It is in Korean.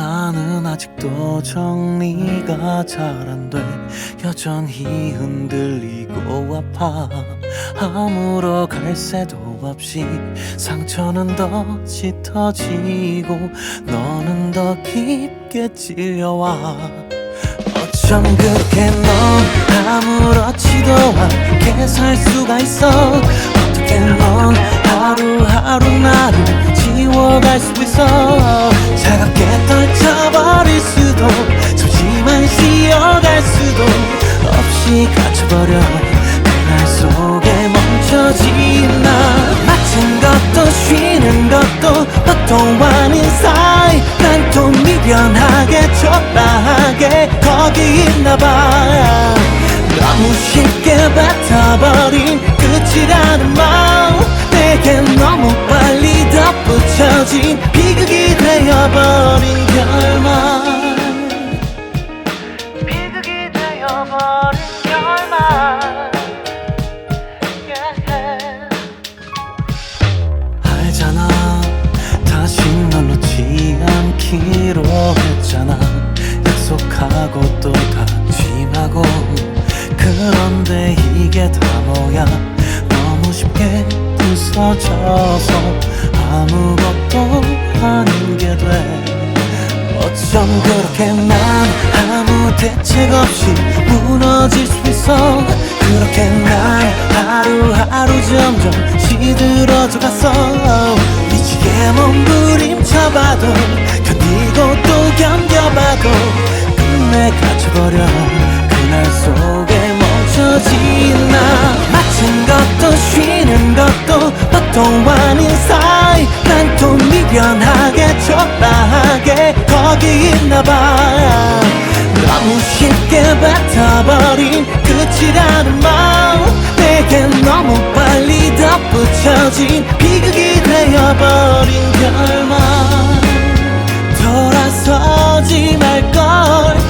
아직도 정리가 잘 안 돼. 여전히 흔들리고 아파. 아무러 갈 새도 없이 상처는 더 짙어지고 너는 더 깊게 찔려와. 어쩜 그렇게 넌 아무렇지도 않게 살 수가 있어 없이 갇혀버려. 그날 속에 멈춰진 나. 맞은 것도 쉬는 것도 너또 아닌 사이. 난 또 미련하게 초라하게 거기 있나봐. 너무 쉽게 뱉어버린 끝이라는 말 내게 너무 빨리 덧붙여진 비극이 되어버린 결말 않기로 했잖아. 약속하고 또 다짐하고. 그런데 이게 다 뭐야? 너무 쉽게 부서져서 아무것도 아닌 게 돼. 어쩜 그렇게 난 아무 대책 없이 무너질 수 있어? 그렇게 난 하루하루 점점 시들어져 갔어. 미치게 몸부림쳐봐도 견디 아닌 사이 난 또 미련하게 초라하게 거기 있나봐. 너무 쉽게 뱉어버린 끝이라는 말 내게 너무 빨리 덧붙여진 비극이 되어버린 결말. 돌아서지 말걸